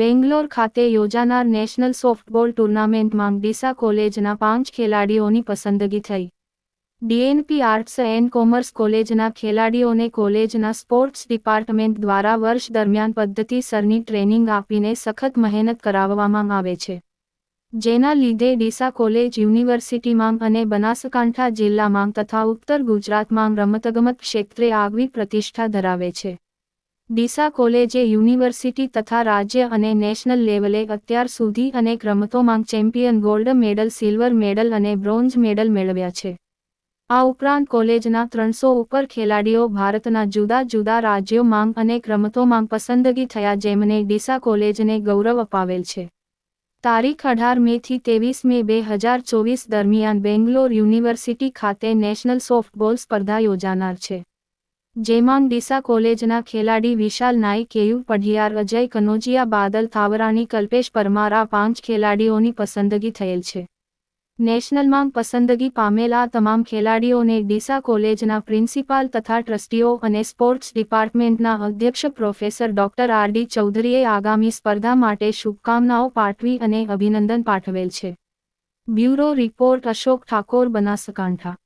બેંગ્લોર ખાતે યોજાનાર national softball ટુર્નામેન્ટમાં ડીસા કોલેજના પાંચ ખેલાડીઓની પસંદગી થઈ. ડીએનપી આર્ટ્સ એન્ડ કોમર્સ કોલેજના ખેલાડીઓને કોલેજના સ્પોર્ટ્સ ડિપાર્ટમેન્ટ દ્વારા વર્ષ દરમિયાન પદ્ધતિસરની ટ્રેનિંગ આપીને સખત મહેનત કરાવવામાં આવે છે. જેના લીધે ડીસા કોલેજ યુનિવર્સિટીમાં અને બનાસકાંઠા જિલ્લામાં તથા ઉત્તર ગુજરાતમાં રમતગમત ક્ષેત્રે આગવી પ્રતિષ્ઠા ધરાવે છે. ડીસા કોલેજે યુનિવર્સિટી તથા રાજ્ય અને નેશનલ લેવલે અત્યાર સુધી અનેક રમતોમાં champion gold medal, silver medal અને બ્રોન્ઝ મેડલ મેળવ્યા છે. આ ઉપરાંત કોલેજના ત્રણસો ઉપર ખેલાડીઓ ભારતના જુદા જુદા રાજ્યોમાં અનેક રમતોમાં પસંદગી થયા, જેમને ડીસા કોલેજને ગૌરવ અપાવેલ છે. તારીખ અઢાર મે થી ત્રેવીસ મે બે હજાર ચોવીસ દરમિયાન બેંગ્લોર યુનિવર્સિટી ખાતે નેશનલ સોફ્ટબોલ સ્પર્ધા યોજાનાર છે. જેમાં ડીસા કોલેજના ખેલાડી વિશાલ નાઈક કેયુ પઢિયાર, અજય કનોજિયા, બાદલ થાવરાની કલ્પેશ પરમાર આ પાંચ ખેલાડીઓની પસંદગી થયેલ છે. નેશનલમાં પસંદગી પામેલા તમામ ખેલાડીઓને ડીસા કોલેજના પ્રિન્સિપાલ તથા ટ્રસ્ટીઓ અને સ્પોર્ટ્સ ડિપાર્ટમેન્ટના અધ્યક્ષ પ્રોફેસર ડોક્ટર આર ડી ચૌધરીએ આગામી સ્પર્ધા માટે શુભકામનાઓ પાઠવી અને અભિનંદન પાઠવેલ છે. Bureau report Ashok Thakor Banaskantha.